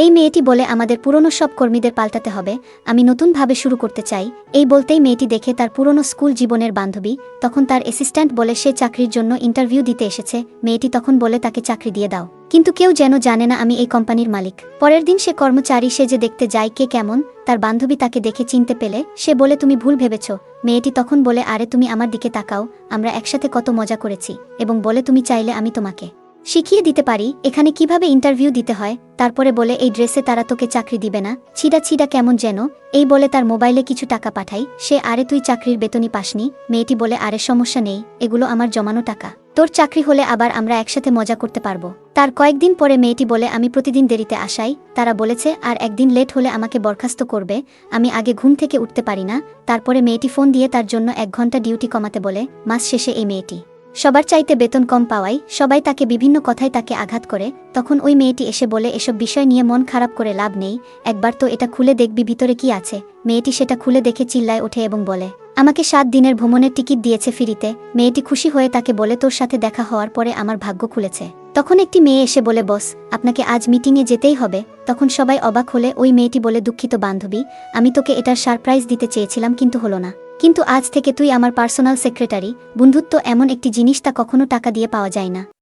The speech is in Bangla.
এই মেয়েটি বলে আমাদের পুরনো সব কর্মীদের পাল্টাতে হবে। আমি নতুনভাবে শুরু করতে চাই। এই বলতেই মেয়েটি দেখে তার পুরনো স্কুল জীবনের বান্ধবী। তখন তার অ্যাসিস্ট্যান্ট বলে সে চাকরির জন্য ইন্টারভিউ দিতে এসেছে। মেয়েটি তখন বলে তাকে চাকরি দিয়ে দাও। কিন্তু কেউ যেন জানে না আমি এই কোম্পানির মালিক। পরের দিন সে কর্মচারী সে যে দেখতে যায় কে কেমন। তার বান্ধবী তাকে দেখে চিনতে পেলে। সে বলে, তুমি ভুল ভেবেছ। মেয়েটি তখন বলে, আরে, তুমি আমার দিকে তাকাও। আমরা একসাথে কত মজা করেছি। এবং বলে, তুমি চাইলে আমি তোমাকে। শিখিয়ে দিতে পারি, এখানে কীভাবে ইন্টারভিউ দিতে হয়? তারপরে বলে, এই ড্রেসে তারা তোকে চাকরি দিবে না। ছিডা ছিডা কেমন যেন। এই বলে তার মোবাইলে কিছু টাকা পাঠাই। সে, আরে তুই চাকরির বেতনই পাসনি। মেয়েটি বলে, আরে সমস্যা নেই, এগুলো আমার জমানো টাকা। তোর চাকরি হলে আবার আমরা একসাথে মজা করতে পারব। তার কয়েকদিন পরে মেয়েটি বলে, আমি প্রতিদিন দেরিতে আসাই। তারা বলেছে, আর একদিন লেট হলে আমাকে বরখাস্ত করবে। আমি আগে ঘুম থেকে উঠতে পারি না। তারপরে মেয়েটি ফোন দিয়ে তার জন্য এক ঘণ্টা ডিউটি কমাতে বলে, মাস শেষে এই মেয়েটি। সবার চাইতে বেতন কম পাওয়াই সবাই তাকে বিভিন্ন কথায় তাকে আঘাত করে, তখন ওই মেয়েটি এসে বলে, এসব বিষয় নিয়ে মন খারাপ করে লাভ নেই, একবার তো এটা খুলে দেখবি ভিতরে কি আছে। মেয়েটি সেটা খুলে দেখে চিল্লায় ওঠে এবং বলে, আমাকে সাত দিনের ভ্রমণের টিকিট দিয়েছে ফিরিতে। মেয়েটি খুশি হয়ে তাকে বলে, তোর সাথে দেখা হওয়ার পরে আমার ভাগ্য খুলেছে। তখন একটি মেয়ে এসে বলে, বস, আপনাকে আজ মিটিংয়ে যেতেই হবে। তখন সবাই অবাক হলে ওই মেয়েটি বলে, দুঃখিত বান্ধবী, আমি তোকে এটার সারপ্রাইজ দিতে চেয়েছিলাম, কিন্তু হলো না। কিন্তু আজ থেকে তুই আমার পার্সোনাল সেক্রেটারি। বন্ধুত্ব এমন একটি জিনিস তা কখনো টাকা দিয়ে পাওয়া যায় না।